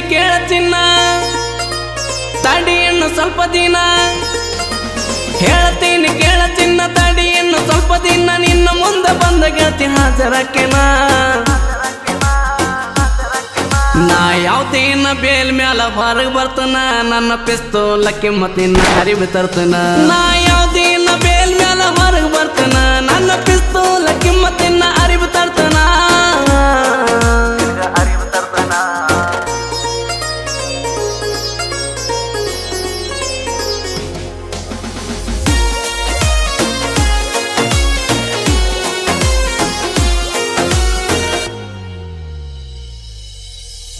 ಕೇಳಚಿನ್ನ ತಡಿ ತಡಿಯನ್ನು ಸ್ವಲ್ಪ ದಿನ. ಹೇಳ್ತೀನಿ ಕೇಳಚಿನ್ನ ತಡಿ ಇನ್ನು ಸ್ವಲ್ಪ ದಿನ. ನಿನ್ನ ಮುಂದೆ ಬಂದ ಗೆಳತಿ ಹಾಜರಕ್ಕೆನ ನಾ ಯಾವ್ದೇನ ಬೇಲ್ ಮ್ಯಾಲ ಹೊರಗೆ ಬರ್ತನ. ನನ್ನ ಪಿಸ್ತೂಲ ಮತ್ತಿನ್ನ ಅರಿವು ತರ್ತನ. ನಾ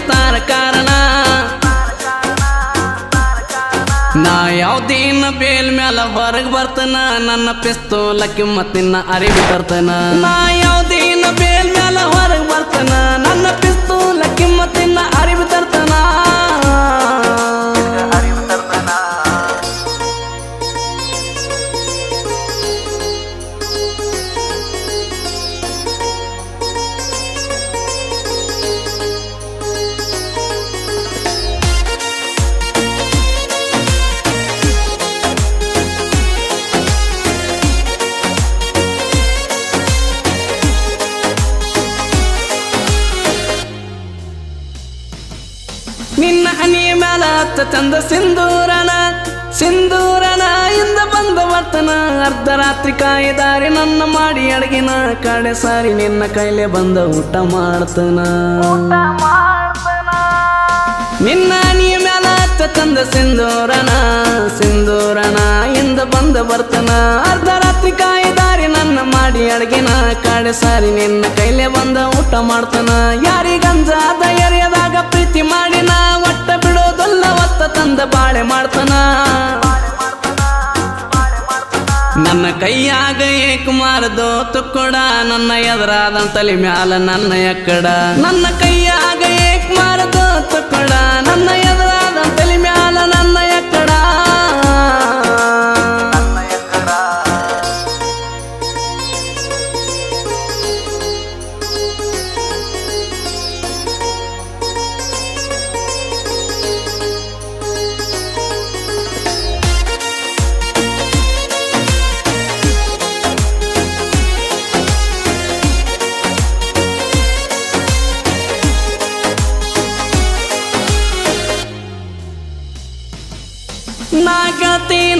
ಮಹೇಂದ್ರ ತಾರ ಕಾರಣ. ನಾ ಯಾವ್ದೇನ ಬೇಲ್ ಮ್ಯಾಲ ಹೊರಗ್ ಬರ್ತನ. ನನ್ನ ಪಿಸ್ತೂಲ ಮತ್ತಿನ್ನ ಅರಿವು ತರ್ತನ. ನಾ ಯಾವ್ದೇನ ನಿನ್ನ ಹನಿಯ ಮ್ಯಾಲ ಹತ್ತ ಚಂದ ಸಿಂಧೂರನ ಸಿಂಧೂರನ ಇಂದ ಬಂದ ವರ್ತನ. ಅರ್ಧ ರಾತ್ರಿ ಕಾಯಿದಾರಿ ನನ್ನ ಮಾಡಿ ಅಡಗಿನ ಕಡೆ ಸಾರಿ ನಿನ್ನ ಕೈಲೆ ಬಂದ ಊಟ ಮಾಡ್ತನ. ನಿನ್ನ ಹನಿಯ ಮ್ಯಾಲ ಹತ್ತ ಚಂದ ಸಿಂಧೂರನ ಸಿಂಧೂರನ ಇಂದ ಬಂದ ಬರ್ತನ ಅರ್ಧ ರಾತ್ರಿ ಕಾಯಿದಾರಿ ನನ್ನ ಮಾಡಿ ಅಡಗಿನ ಕಡೆ ಸಾರಿ ನಿನ್ನ ಕೈಲೆ ಬಂದ ಊಟ ಮಾಡ್ತನ. ಯಾರಿಗಂಜಾದ ಎರೆಯದಾಗ ಪ್ರೀತಿ ಮಾಡಿ ಒತ್ತ ತಂದ ಬಾಳೆ ಮಾಡ್ತಾನ. ನನ್ನ ಕೈಯಾಗ ಏಕುಮಾರದೋ ತುಕ್ಕೊಡ, ನನ್ನ ಎದುರಾದಂತಲಿ ತಲೆ ಮ್ಯಾಲ ನನ್ನ ಎಕ್ಕಡ. ನನ್ನ ಕೈಯಾಗ ಏಕುಮಾರದೋ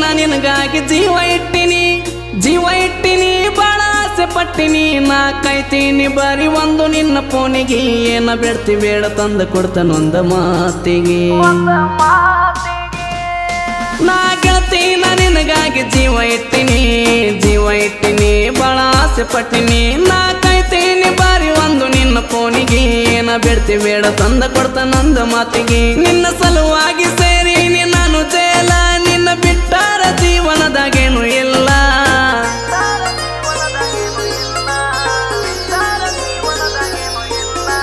ನಾ ನಿನಗಾಗಿ ಜೀವ ಇಟ್ಟಿನಿ. ಜೀವ ಇಟ್ಟಿನಿ ಬಾಳ ಆಸೆ ಪಟ್ಟಿನಿ. ನಾ ಕೈತೀನಿ ಬರೀ ಒಂದು ನಿನ್ನ ಫೋನಿಗೆ ಏನ ಬೆಡ್ತಿ ಬೇಡ ತಂದು ಕೊಡ್ತಾನೊಂದ ಮಾತಿಗೆ. ನಾ ಗೆಳತೀನ ನಿನಗಾಗಿ ಜೀವ ಇಟ್ಟಿನಿ. ಜೀವ ಇಟ್ಟಿನಿ ಬಹಳ ಆಸೆ ಪಟ್ಟಿನಿ. ನಾ ಕೈತೀನಿ ಬಾರಿ ಒಂದು ನಿನ್ನ ಫೋನಿಗೆ ಏನ ಬೆಡ್ತಿ ಬೇಡ ತಂದ ಕೊಡ್ತಾನೊಂದ ಮಾತಿಗೆ. ನಿನ್ನ ಸಲುವಾಗಿ ಸೇರಿನಿ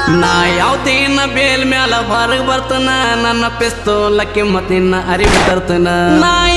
ನಾ ಯಾವ್ದೇನ ಬೇಲ್ ಮ್ಯಾಲ ಹೊರಗ್ ಬರ್ತನ ನನ್ನ ಪಿಸ್ತೋಲಕ್ಕೆ ಮತ್ತಿನ್ನ ಅರಿವು ತರ್ತನ. ನಾ